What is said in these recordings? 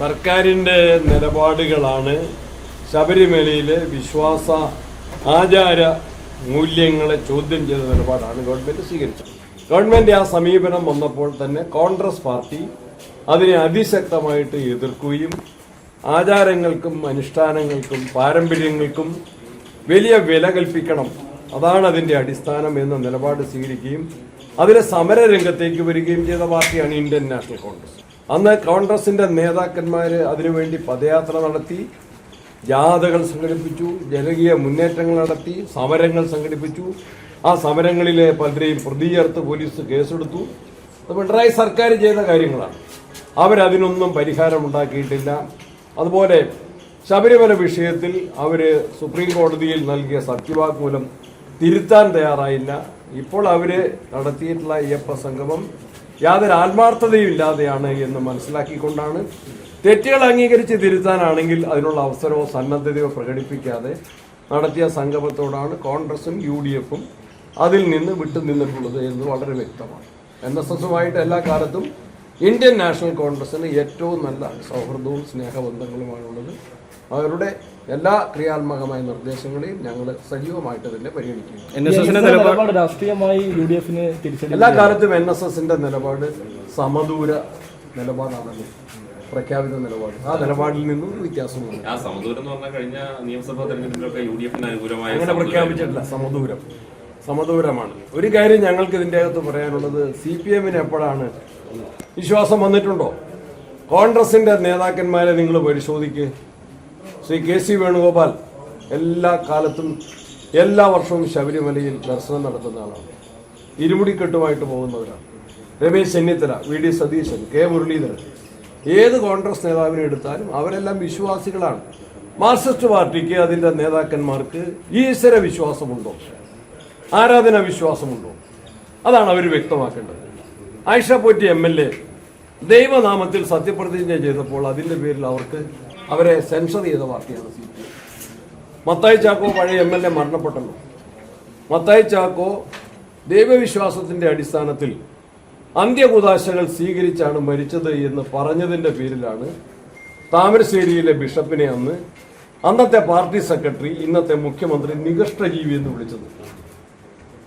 സർക്കാരിന്റെ നിലപാടുകളാണ് ശബരിമലയിലെ വിശ്വാസ ആചാര മൂല്യങ്ങളെ ചോദ്യം ചെയ്ത നിലപാടാണ് ഗവൺമെന്റ് സ്വീകരിച്ചത്. ഗവൺമെന്റ് ആ സമീപനം വന്നപ്പോൾ തന്നെ കോൺഗ്രസ് പാർട്ടി അതിനെ അതിശക്തമായിട്ട് എതിർക്കുകയും ആചാരങ്ങൾക്കും അനുഷ്ഠാനങ്ങൾക്കും പാരമ്പര്യങ്ങൾക്കും വലിയ വില കൽപ്പിക്കണം. അതാണ് അതിന്റെ അടിസ്ഥാനം എന്ന നിലപാട് സ്വീകരിക്കുകയും അതിലെ സമരരംഗത്തേക്ക് വരികയും ചെയ്ത പാർട്ടിയാണ് ഇന്ത്യൻ നാഷണൽ കോൺഗ്രസ്. അന്ന് കോൺഗ്രസിന്റെ നേതാക്കന്മാർ അതിനുവേണ്ടി പദയാത്ര നടത്തി ജാഥകൾ സംഘടിപ്പിച്ചു ജനകീയ മുന്നേറ്റങ്ങൾ നടത്തി സമരങ്ങൾ സംഘടിപ്പിച്ചു. ആ സമരങ്ങളിലെ പലരെയും പ്രതി ചേർത്ത് പോലീസ് കേസെടുത്തു. അത് പിണറായി സർക്കാർ ചെയ്ത കാര്യങ്ങളാണ്. അവരതിനൊന്നും പരിഹാരമുണ്ടാക്കിയിട്ടില്ല. അതുപോലെ ശബരിമല വിഷയത്തിൽ അവർ സുപ്രീം കോടതിയിൽ നൽകിയ സത്യവാങ്മൂലം തിരുത്താൻ തയ്യാറായില്ല. ഇപ്പോൾ അവർ നടത്തിയിട്ടുള്ള അയ്യപ്പ സംഗമം യാതൊരു ആത്മാർത്ഥതയും ഇല്ലാതെയാണ് എന്ന് മനസ്സിലാക്കിക്കൊണ്ടാണ് തെറ്റുകൾ അംഗീകരിച്ച് തിരുത്താനാണെങ്കിൽ അതിനുള്ള അവസരമോ സന്നദ്ധതയോ പ്രകടിപ്പിക്കാതെ നടത്തിയ സംഗമത്തോടാണ് കോൺഗ്രസും യു ഡി എഫും അതിൽ നിന്ന് വിട്ടുനിന്നിട്ടുള്ളത് എന്ന് വളരെ വ്യക്തമാണ്. എൻ എസ് എസുമായിട്ട് എല്ലാ കാലത്തും ഇന്ത്യൻ നാഷണൽ കോൺഗ്രസ്സിന് ഏറ്റവും നല്ല സൗഹൃദവും സ്നേഹബന്ധങ്ങളുമാണുള്ളത്. അവരുടെ എല്ലാ ക്രിയാത്മകമായ നിർദ്ദേശങ്ങളെയും ഞങ്ങൾ സജീവമായിട്ട് തന്നെ പരിഗണിക്കുന്നു. രാഷ്ട്രീയമായി യു ഡി എഫിന് എല്ലാ കാലത്തും എൻ എസ് എസിന്റെ നിലപാട് സമദൂര നിലപാടാണല്ലോ പ്രഖ്യാപിത നിലപാട്. ആ നിലപാടിൽ നിന്നും വ്യത്യാസമുണ്ട് ആ സമദൂരം എന്ന് പറഞ്ഞാൽ കഴിഞ്ഞ നിയമസഭാ തെരഞ്ഞെടുപ്പിലൊക്കെ യു ഡി എഫിന് അനുകൂലമായ അങ്ങനെ പ്രഖ്യാപിച്ചിട്ടില്ല. സമദൂരം. സമദൂരമാണ്. ഒരു കാര്യം ഞങ്ങൾക്ക് ഇതിന്റെ അകത്ത് പറയാനുള്ളത് സി പി എമ്മിന് എപ്പോഴാണ് വിശ്വാസം വന്നിട്ടുണ്ടോ? കോൺഗ്രസിന്റെ നേതാക്കന്മാരെ നിങ്ങൾ പരിശോധിക്കുക ശ്രീ കെ സി വേണുഗോപാൽ എല്ലാ കാലത്തും എല്ലാ വർഷവും ശബരിമലയിൽ ദർശനം നടത്തുന്ന ആളാണ്. ഇരുമുടിക്കെട്ടുമായിട്ട് പോകുന്നവരാണ്. Ramesh Chennithala V D Satheesan K Muraleedharan. ഏത് കോൺഗ്രസ് നേതാവിനെ എടുത്താലും അവരെല്ലാം വിശ്വാസികളാണ്. മാർക്സിസ്റ്റ് പാർട്ടിക്ക് അതിന്റെ നേതാക്കന്മാർക്ക് ഈശ്വര വിശ്വാസമുണ്ടോ? ആരാധന വിശ്വാസമുണ്ടോ അതാണ് അവർ വ്യക്തമാക്കേണ്ടത്. Aisha Potty M L A ദൈവനാമത്തിൽ സത്യപ്രതിജ്ഞ ചെയ്തപ്പോൾ അതിന്റെ പേരിൽ അവർക്ക് അവരെ സെൻസർ ചെയ്ത പാർട്ടിയാണ് C P M Mathai Chacko പഴയ എം എൽ എ മരണപ്പെട്ടല്ലോ. മത്തായി ചാക്കോ ദൈവവിശ്വാസത്തിന്റെ അടിസ്ഥാനത്തിൽ അന്ത്യകുദാശകൾ സ്വീകരിച്ചാണ് മരിച്ചത് എന്ന് പറഞ്ഞതിന്റെ പേരിലാണ് താമരശ്ശേരിയിലെ ബിഷപ്പിനെ അന്ന് അന്നത്തെ പാർട്ടി സെക്രട്ടറി ഇന്നത്തെ മുഖ്യമന്ത്രി നികഷ്ടജീവി എന്ന് വിളിച്ചത്.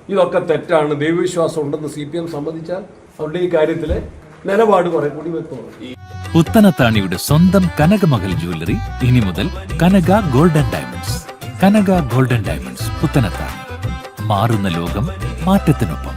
ഇതൊക്കെ തെറ്റാണ്. ദൈവവിശ്വാസം ഉണ്ടെന്ന് സി പി എം സമ്മതിച്ചാൽ അവരുടെ ഈ കാര്യത്തിൽ നിലപാട് കുറെ കൂടി വ്യക്തമാണ്. പുത്തനത്താണിയുടെ സ്വന്തം കനകമകൽ ജ്വല്ലറി. ഇനി മുതൽ Kanaka golden diamonds. Kanaka golden diamonds Puthanathani. മാറുന്ന ലോകം മാറ്റത്തിനൊപ്പം.